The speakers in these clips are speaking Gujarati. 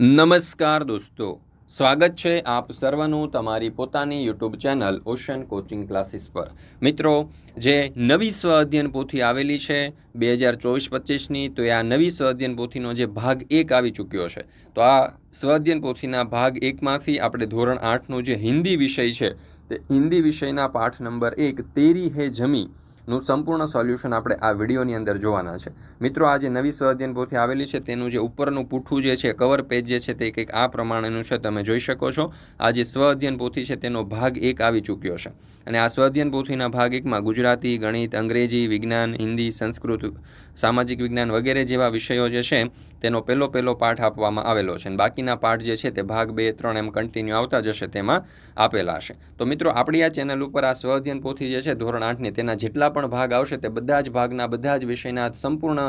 નમસ્કાર દોસ્તો. સ્વાગત છે આપ સર્વનું તમારી પોતાની YouTube channel Ocean Coaching Classes પર. મિત્રો, જે નવી સ્વ અધ્યયન પોથી આવેલી છે બે હજાર ચોવીસ પચીસની, તો એ આ નવી સ્વ અધ્યયન પોથીનો જે ભાગ એક આવી ચૂક્યો છે. તો આ સ્વ અધ્યયન પોથીના ભાગ એકમાંથી આપણે ધોરણ આઠનો જે હિન્દી વિષય છે, તે હિન્દી વિષયના પાઠ નંબર એક, તેરી હે જમી નું સંપૂર્ણ સોલ્યુશન આપણે આ વિડીયોની અંદર જોવાના છે. મિત્રો, આ જે નવી સ્વાધ્યાયન પોથી આવેલી છે, તેનું જે ઉપરનું પૂઠું જે છે કવર પેજ જે છે, તે કંઈક આ પ્રમાણેનું છે, તમે જોઈ શકો છો. આ જે સ્વ અધ્યયન પોથી છે, તેનો ભાગ એક આવી ચૂક્યો છે. અને આ સ્વ અધ્યયન પોથીના ભાગ એકમાં ગુજરાતી, ગણિત, અંગ્રેજી, વિજ્ઞાન, હિન્દી, સંસ્કૃત, સામાજિક વિજ્ઞાન વગેરે જેવા વિષયો જે છે, તેનો પહેલો પહેલો પાઠ આપવામાં આવેલો છે. અને બાકીના પાઠ જે છે, તે ભાગ બે, ત્રણ એમ કન્ટિન્યુ આવતા જશે તેમાં આપેલા છે તો મિત્રો, આપણી આ ચેનલ ઉપર આ સ્વઅધ્યયન પોથી જે છે, ધોરણ આઠની, તેના જેટલા પણ ભાગ આવશે, તે બધા જ ભાગના, બધા જ વિષયના સંપૂર્ણ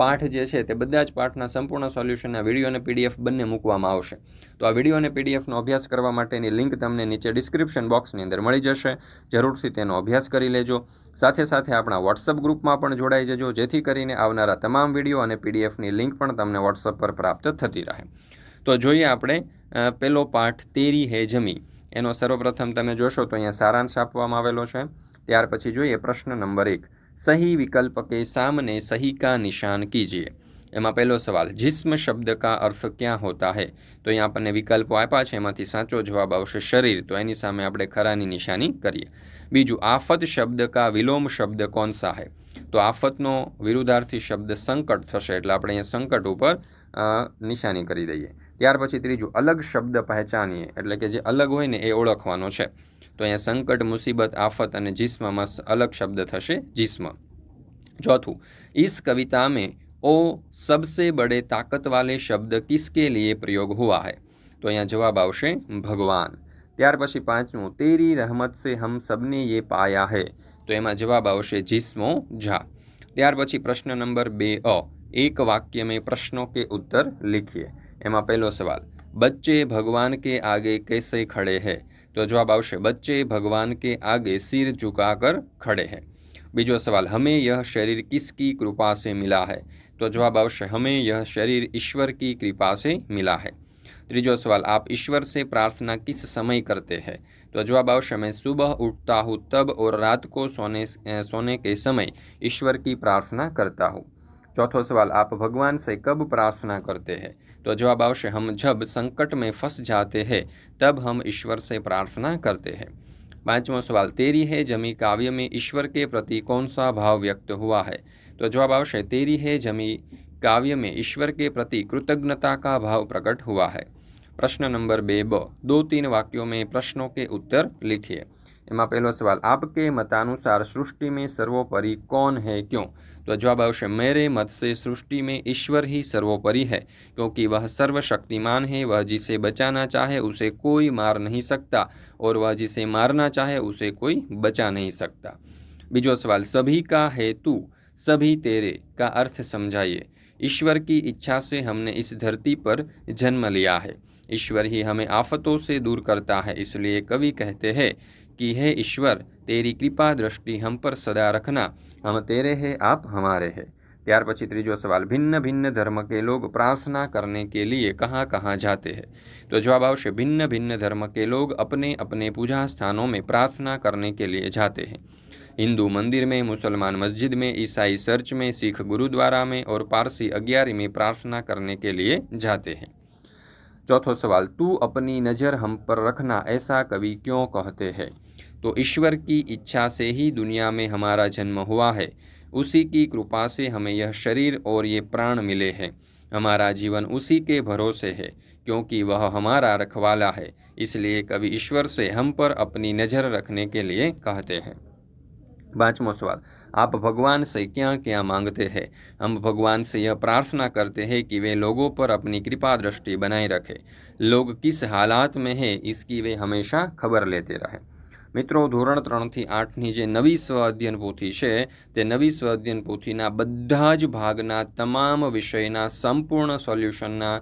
પાઠ જે છે, તે બધા જ પાઠના સંપૂર્ણ સોલ્યુશનના વીડિયો અને પીડીએફ બંને મૂકવામાં આવશે. તો આ વીડિયો અને પીડીએફનો અભ્યાસ કરવા માટેની લિંક તમને નીચે ડિસ્ક્રિપ્શન બોક્સની અંદર મળી જશે. જરૂરથી તેનો અભ્યાસ કરી લેજો. સાથે સાથે આપણા વોટ્સઅપ ગ્રુપમાં પણ જોડાઈ જજો, જેથી કરીને આવનારા તમામ વીડિયો અને પીડીએફની લિંક પણ તમને વોટ્સઅપ પર પ્રાપ્ત થતી રહે. તો જોઈએ આપણે પહેલો પાઠ, તેરી હે જમી. એનો સર્વપ્રથમ તમે જોશો તો અહીંયા સારાંશ આપવામાં આવેલો છે. ત્યાર પછી જોઈએ પ્રશ્ન નંબર એક. સહી વિકલ્પ કે સામને સહી કા નિશાન કીજીએ? એમાં પહેલો સવાલ, જિસ્મ શબ્દ કા અર્થ ક્યાં હોતા હે? તો અહીંયા આપણને વિકલ્પો આપ્યા છે, એમાંથી સાચો જવાબ આવશે શરીર. તો એની સામે આપણે ખરાની નિશાની કરીએ. બીજું, આફત શબ્દ કા વિલોમ શબ્દ કોણ સા હે? તો આફતનો વિરુદ્ધાર્થી શબ્દ સંકટ થશે, એટલે આપણે અહીંયા સંકટ ઉપર નિશાની કરી દઈએ. ત્યાર પછી ત્રીજું, અલગ શબ્દ પહેચાનીએ, એટલે કે જે અલગ હોય ને એ ઓળખવાનો છે. તો અહીંયા સંકટ, મુસીબત, આફત અને જીસ્મમાં અલગ શબ્દ થશે જીસ્મ. ચોથું, ઈસ કવિતા મેં ઓ સબસે બડે તાકત વાલે શબ્દ કિસકે લીએ પ્રયોગ હુઆ હૈ? તો અહીંયા જવાબ આવશે ભગવાન. ત્યાર પછી પાંચમું, તેરી રહમત સે હમ સબને યે પાયા હૈ? તો એમાં જવાબ આવશે જીસ્મો ઝા. ત્યાર પછી પ્રશ્ન નંબર બે અ, એક વાક્ય મેં પ્રશ્નો કે ઉત્તર લીખીએ. એમાં પહેલો સવાલ બચ્ચે ભગવાન કે આગે કૈસે ખડે હૈ તો જવાબ આવશે બચ્ચે ભગવાન કે આગે સિર ઝુકાકર ખડે હૈ બીજો સવાલ હમે યહ શરીર કિસકી કૃપા સે મિલા હૈ તો જવાબ આવશે હમે યહ શરીર ઈશ્વર કી કૃપા સે મિલા હૈ ત્રીજો સવાલ આપ ઈશ્વર સે પ્રાર્થના કિસ સમય કરતે હૈ તો જવાબ આવશે મેં સુબહ ઉઠતા હું તબ ઓર રાત કો સોને સોને કે સમય ઈશ્વર કી પ્રાર્થના કરતા હું चौथो सवाल आप भगवान से कब प्रार्थना करते हैं तो जवाब आवश्य हम जब संकट में फंस जाते हैं तब हम ईश्वर से प्रार्थना करते हैं पांचवा सवाल तेरी है जमी काव्य में ईश्वर के प्रति कौन सा भाव व्यक्त हुआ है तो जवाब आवश्य तेरी है जमी काव्य में ईश्वर के प्रति कृतज्ञता का भाव प्रकट हुआ है प्रश्न नंबर बे ब दो तीन वाक्यों में प्रश्नों के उत्तर लिखिए એમાં પહેલો સવાલ आपके मतानुसार सृष्टि में सर्वोपरि कौन है क्यों तो जवाब अवश्य मेरे मत से सृष्टि में ईश्वर ही सर्वोपरि है, क्योंकि वह सर्वशक्तिमान है, वह जिसे बचाना चाहे उसे कोई मार नहीं सकता, और वह जिसे मारना चाहे उसे कोई बचा नहीं सकता। बीजो सवाल, सभी का हेतु सभी तेरे, का अर्थ समझाइए। ईश्वर की इच्छा से हमने इस धरती पर जन्म लिया है। ईश्वर ही हमें आफतों से दूर करता है, इसलिए कवि कहते हैं कि, हे ईश्वर तेरी कृपा दृष्टि हम पर सदा रखना हम तेरे हैं आप हमारे हैं ત્યાર પછી ત્રીજો સવાલ भिन्न भिन्न धर्म के लोग प्रार्थना करने के लिए कहाँ कहाँ जाते हैं तो जवाब आवश्य भिन्न भिन्न धर्म के लोग अपने अपने पूजा स्थानों में प्रार्थना करने के लिए जाते हैं हिंदू मंदिर में मुसलमान मस्जिद में ईसाई चर्च में सिख गुरुद्वारा में और पारसी अग्यारी में प्रार्थना करने के लिए जाते हैं चौथो सवाल तू अपनी नज़र हम पर रखना ऐसा कवि क्यों कहते हैं तो ईश्वर की इच्छा से ही दुनिया में हमारा जन्म हुआ है। उसी की कृपा से हमें यह शरीर और ये प्राण मिले हैं। हमारा जीवन उसी के भरोसे है, क्योंकि वह हमारा रखवाला है, इसलिए कवि ईश्वर से हम पर अपनी नज़र रखने के लिए कहते हैं। पांचवा सवाल, आप भगवान से क्या क्या मांगते हैं? हम भगवान से यह प्रार्थना करते हैं कि वे लोगों पर अपनी कृपा दृष्टि बनाए रखें। लोग किस हालात में हैं, इसकी वे हमेशा खबर लेते रहे। મિત્રો, ધોરણ ત્રણથી આઠની જે નવી સ્વ અધ્યયન પોથી છે, તે નવી સ્વ અધ્યયન પોથીના બધા જ ભાગના તમામ વિષયના સંપૂર્ણ સોલ્યુશનના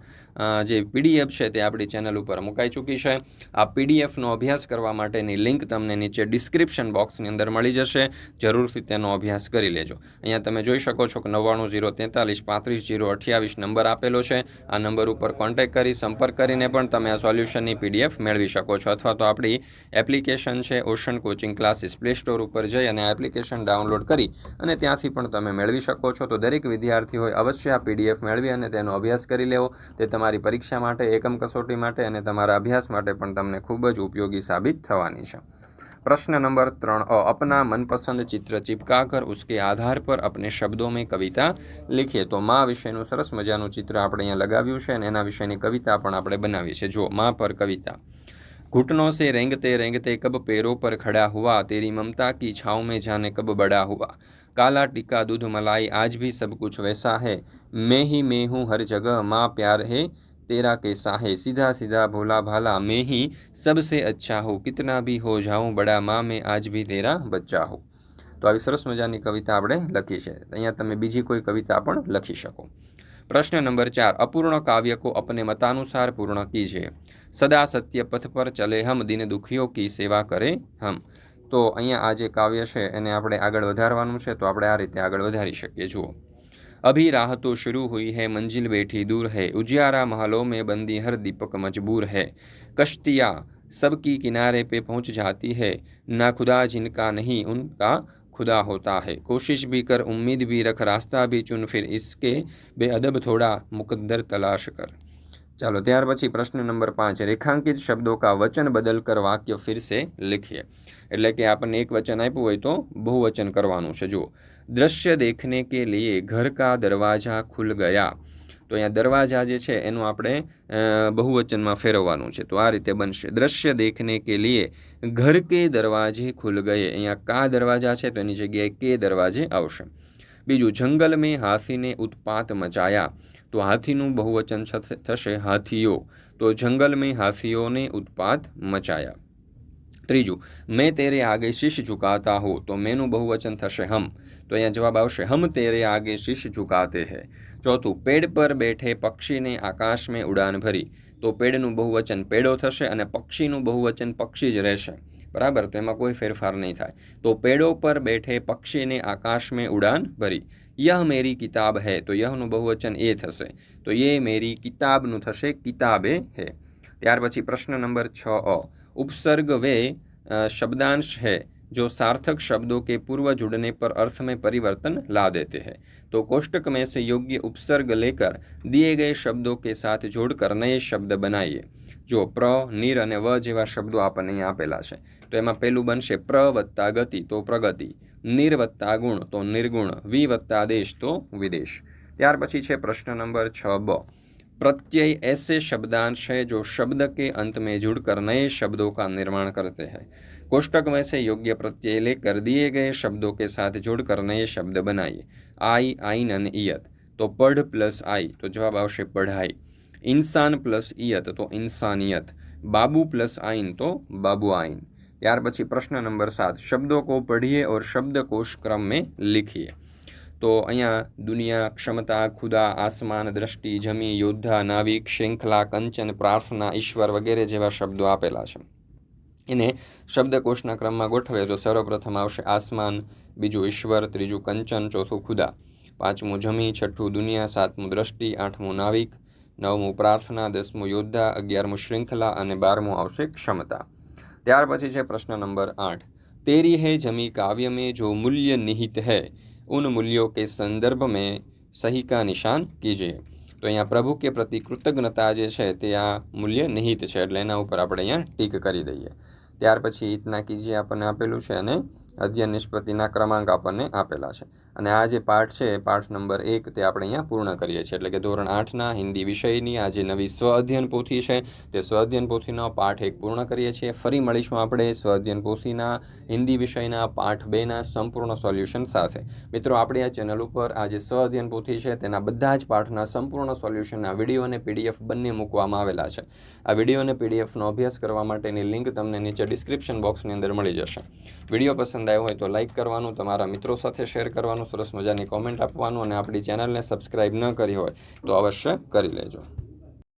જે પીડીએફ છે તે આપણી ચેનલ ઉપર મુકાઈ ચૂકી છે. આ પીડીએફનો અભ્યાસ કરવા માટેની લિંક તમને નીચે ડિસ્ક્રિપ્શન બોક્સની અંદર મળી જશે. જરૂરથી તેનો અભ્યાસ કરી લેજો. અહીંયા તમે જોઈ શકો છો કે નવ્વાણું જીરો તેતાલીસ પાંત્રીસ જીરો અઠ્યાવીસ નંબર આપેલો છે. આ નંબર ઉપર કોન્ટેક્ટ કરી સંપર્ક કરીને પણ તમે આ સોલ્યુશનની પીડીએફ મેળવી શકો છો. અથવા તો આપણી એપ્લિકેશન છે Ocean Coaching Classes play store ઉપર જઈ અને આ એપ્લિકેશન ડાઉનલોડ કરી અને ત્યાંથી પણ તમે મેળવી શકો છો. તો દરેક વિદ્યાર્થીઓએ અવશ્ય આ પીડીએફ મેળવી અને તેનો અભ્યાસ કરી લેવો. તે તમારી તમારી પરીક્ષા માટે, એકમ કસોટી માટે અને તમારા અભ્યાસ માટે પણ તમને ખૂબ જ ઉપયોગી સાબિત થવાની છે. પ્રશ્ન નંબર ત્રણ, અ, અપના મનપસંદ ચિત્ર ચિપકા કર ઉસકે આધાર પર અપને શબ્દો મેં કવિતા લખીએ તો માં વિશેનું સરસ મજાનું ચિત્ર આપણે અહીંયા લગાવ્યું છે અને એના વિશેની કવિતા પણ આપણે બનાવી છે. જો માં પર કવિતા. घुटनों से रेंगते रेंगते कब पैरों पर खड़ा हुआ तेरी ममता की छाँव में जाने कब बड़ा हुआ काला टिक्का दूध मलाई आज भी सब कुछ वैसा है मैं ही मैं हूँ हर जगह माँ प्यार है तेरा कैसा है सीधा सीधा भोला भाला मैं ही सबसे अच्छा हूँ कितना भी हो जाऊँ बड़ा माँ मैं आज भी तेरा बच्चा हूँ તો આવી સરસ મજાની કવિતા આપણે લખી છે અહીંયા તમે બીજી કોઈ કવિતા પણ લખી શકો પ્રશ્ન નંબર ચાર અપૂર્ણ કાવ્ય को अपने मतानुसार पूर्ण कीजिए સદા સત્ય પથ પર ચલે હમ દિન દુખીઓ કી સેવા કરે હમ તો અહીંયા આ જે કાવ્ય છે એને આપણે આગળ વધારવાનું છે તો આપણે આ રીતે આગળ વધારી શકીએ જુઓ अभी राह तो शुरू हुई है मंजिल बैठी दूर है उजियारा महलों में बंदी हर दीपक मजबूर है कश्तियाँ सबकी किनारे पे पहुंच जाती है ना खुदा जिनका नहीं उनका खुदा होता है कोशिश भी कर उम्मीद भी रख रास्ता भी चुन फिर इसके बेअदब थोड़ा मुकद्दर तलाश कर ચાલો ત્યાર પછી પ્રશ્ન નંબર પાંચ રેખાંકિત શબ્દો કા વચન બદલ કર વાક્ય ફિર સે લિખીએ એટલે કે આપણને એક વચન આપ્યું હોય તો બહુવચન કરવાનું છે જુઓ દ્રશ્ય દેખને કે લીએ ઘર કા દરવાજા ખુલ ગયા તો અહીંયા દરવાજા જે છે એનું આપણે બહુવચનમાં ફેરવવાનું છે. તો આ રીતે બનશે. દ્રશ્ય દેખને કે લીએ ઘર કે દરવાજે ખુલ ગયે. અહીંયા કા દરવાજા છે તો એની જગ્યાએ કે દરવાજે આવશે. બીજું, જંગલ મેં હાથીને ઉત્પાત મચાયા. તો હાથીનું બહુવચન થશે હાથીઓ. તો જંગલ મેં હાથીઓને ઉત્પાત મચાયા. ત્રીજું, મેં તેરે આગે શીશ ઝુકાતા હો. તો મેનું બહુવચન થશે હમ. તો અહીંયા જવાબ આવશે, હમ તેરે આગે શીશ ઝુકાતે હૈ. ચોથું પેડ પર બેઠે પક્ષીને આકાશ મેં ઉડાન ભરી, તો પેડનું બહુવચન પેડો થશે અને પક્ષીનું બહુવચન પક્ષી જ રહેશે. બરાબર? તો એમાં કોઈ ફેરફાર નહીં થાય. તો પેડો પર બેઠે પક્ષીને આકાશ મેં ઉડાન ભરી. યહ મેરી કિતાબ હે. તો યહનું બહુવચન એ થશે. તો એ મેરી કિતાબનું થશે, કિતાબે હે. ત્યાર પછી પ્રશ્ન નંબર છ અ. ઉપસર્ગ વે શબ્દાંશ હૈ. जो सार्थक शब्दों के पूर्व जुड़ने पर अर्थ में परिवर्तन ला देते हैं तो कोष्टक में से योग्य उपसर्ग लेकर दिए गए शब्दों के साथ जोड़कर नए शब्द बनाइए જો પ્ર નીર અને વ જેવા શબ્દો આપણને અહીં આપેલા છે તો એમાં પહેલું બનશે પ્ર વત્તા ગતિ તો પ્રગતિ નિર વત્તા ગુણ તો નિર્ગુણ વી વત્તા દેશ તો વિદેશ ત્યાર પછી છે પ્રશ્ન નંબર છ બ प्रत्यय ऐसे शब्दांश है जो शब्द के अंत में जुड़कर नए शब्दों का निर्माण करते हैं कोष्टक में से योग्य प्रत्यय लेकर दिए गए शब्दों के साथ जोड़कर नए शब्द बनाइए आई आइन અને ઈયત તો પઢ પ્લસ આઈ તો જવાબ આવશે પઢાઈ ઇન્સાન પ્લસ ઈયત તો ઇન્સાનિયત બાબુ પ્લસ આઈન તો બાબુ આઈન ત્યાર પછી પ્રશ્ન નંબર સાત શબ્દों को पढ़िए और शब्दकोश क्रम में लिखिए તો અહીંયા દુનિયા ક્ષમતા ખુદા આસમાન દ્રષ્ટિ જમી યોદ્ધા નાવિક શૃંખલા કંચન પ્રાર્થના ઈશ્વર વગેરે જેવા શબ્દો આપેલા છે એને શબ્દકોશના ક્રમમાં ગોઠવે તો સર્વપ્રથમ આવશે આસમાન, બીજું ઈશ્વર, ત્રીજું કંચન, ચોથું ખુદા. પાંચમું જમી, છઠ્ઠું દુનિયા, સાતમું દ્રષ્ટિ, આઠમું નાવિક, નવમું પ્રાર્થના, દસમું યોદ્ધા, અગિયારમું શૃંખલા અને બારમું આવશે ક્ષમતા. ત્યાર પછી છે પ્રશ્ન નંબર આઠ. તેરી હૈ જમી કાવ્ય મેં જો મૂલ્ય નિહિત હૈ. ઉન મૂલ્યો કે સંદર્ભ મેં સહિકા નિશાન કીજે. તો અહીંયા પ્રભુ કે પ્રતિ કૃતજ્ઞતા જે છે તે આ મૂલ્ય નિહિત છે. એટલે એના ઉપર આપણે અહીંયા ટીક કરી દઈએ. ત્યાર પછી ઇતના કીજી આપણને આપેલું છે અને અધ્યયન નિષ્પત્તિના ક્રમાંક આપણને આપેલા છે. અને આ જે પાઠ છે પાઠ નંબર એક તે આપણે અહીંયા પૂર્ણ કરીએ છીએ. એટલે કે ધોરણ આઠના હિન્દી વિષયની આ જે નવી સ્વ અધ્યયન પોથી છે, તે સ્વ અધ્યયન પોથીનો પાઠ એક પૂર્ણ કરીએ છીએ. ફરી મળીશું આપણે સ્વ અધ્યયન પોથીના હિન્દી વિષયના પાઠ બેના સંપૂર્ણ સોલ્યુશન સાથે. મિત્રો, આપણે આ ચેનલ ઉપર આ જે સ્વ અધ્યયન પોથી છે, તેના બધા જ પાઠના સંપૂર્ણ સોલ્યુશનના વીડિયો અને પીડીએફ બંને મૂકવામાં આવેલા છે. આ વીડિયો અને પીડીએફનો અભ્યાસ કરવા માટેની લિંક તમને નીચે ડિસ્ક્રિપ્શન બોક્સની અંદર મળી જશે. વીડિયો પસંદ આવ્યો હોય તો લાઇક કરવાનું, તમારા મિત્રો સાથે શેર કરવાનું, સરસ મજાની કોમેન્ટ આપવાનું અને આપણી ચેનલને સબસ્ક્રાઈબ ન કરી હોય તો અવશ્ય કરી લેજો.